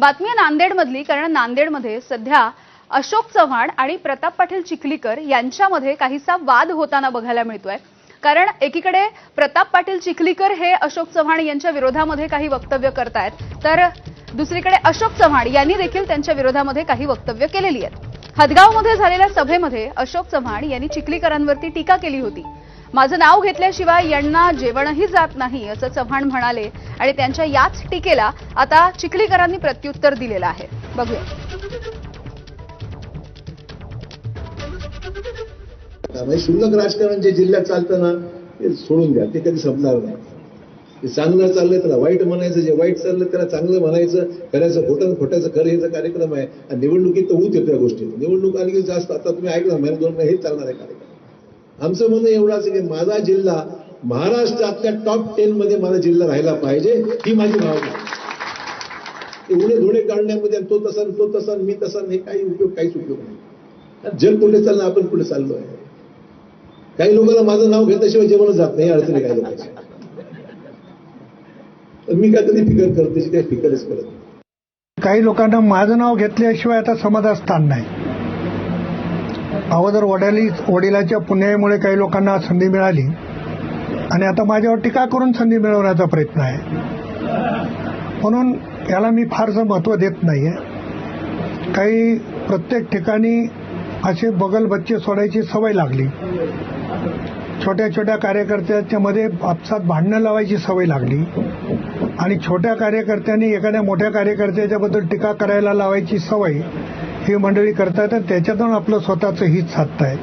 बातमी नांदेडमधली कारण नांदेडमध्ये सध्या अशोक चव्हाण आणि प्रताप पाटील चिखलीकर यांच्यामध्ये काहीसा वाद होताना बघायला मिळतोय. कारण एकीकडे प्रताप पाटील चिखलीकर हे अशोक चव्हाण यांच्या विरोधामध्ये काही वक्तव्य करतायत तर दुसरीकडे अशोक चव्हाण यांनी देखील त्यांच्या विरोधामध्ये काही वक्तव्य केलेली आहेत. हदगावमध्ये झालेल्या सभेमध्ये अशोक चव्हाण यांनी चिखलीकरांवरती टीका केली होती. माझं नाव घेतल्याशिवाय यांना जेवणही जात नाही असं चव्हाण म्हणाले. आणि त्यांच्या याच टीकेला आता चिखलीकरांनी प्रत्युत्तर दिलेलं आहे. बघूया. शुल्लक राजकारण जे जिल्ह्यात चालतं ना ते सोडून द्या. ते कधी संपणार नाही. ते चांगलं चाललंय त्याला वाईट म्हणायचं जे वाईट चाललं त्याला चांगलं म्हणायचं खऱ्याचं खोटं खोट्याचं खरं कार्यक्रम आहे. आणि निवडणुकीत तर होत येतो या गोष्टी निवडणूक आली की जास्त. आता तुम्ही ऐकलं महिना दोन महिने हे चालणार आहे कार्यक्रम. आमचं म्हणणं एवढाच की माझा जिल्हा महाराष्ट्रातल्या टॉप टेन मध्ये माझा जिल्हा राहायला पाहिजे ही माझी भावना एवढे धुळे काढण्यामध्ये तो तसा तो तसा मी तसा हे काही उपयोग काहीच उपयोग नाही. जग कुठे चाललं आपण कुठे चाललो आहे? काही लोकांना माझं नाव घेतल्याशिवाय जेवणच जात नाही अडचणी काही लोकांची. तर मी काय कधी फिकर करते काही फिकरच करत काही लोकांना माझं नाव घेतल्याशिवाय आता समाजात स्थान नाही. अगोदर वडिली वडिलाच्या पुण्यामुळे काही लोकांना संधी मिळाली. आणि आता माझ्यावर टीका करून संधी मिळवण्याचा प्रयत्न आहे. म्हणून याला मी फारसं महत्त्व देत नाही आहे काही प्रत्येक ठिकाणी असे बगल बच्चे सोडायची सवय लागली. छोट्या छोट्या कार्यकर्त्याच्या मध्ये आपसात भांडणं लावायची सवय लागली. आणि छोट्या कार्यकर्त्यांनी एखाद्या मोठ्या कार्यकर्त्याच्या बद्दल टीका करायला लावायची सवय ही मंडळी करतायत आणि त्याच्यातून आपलं स्वतःचं हित साधतायत.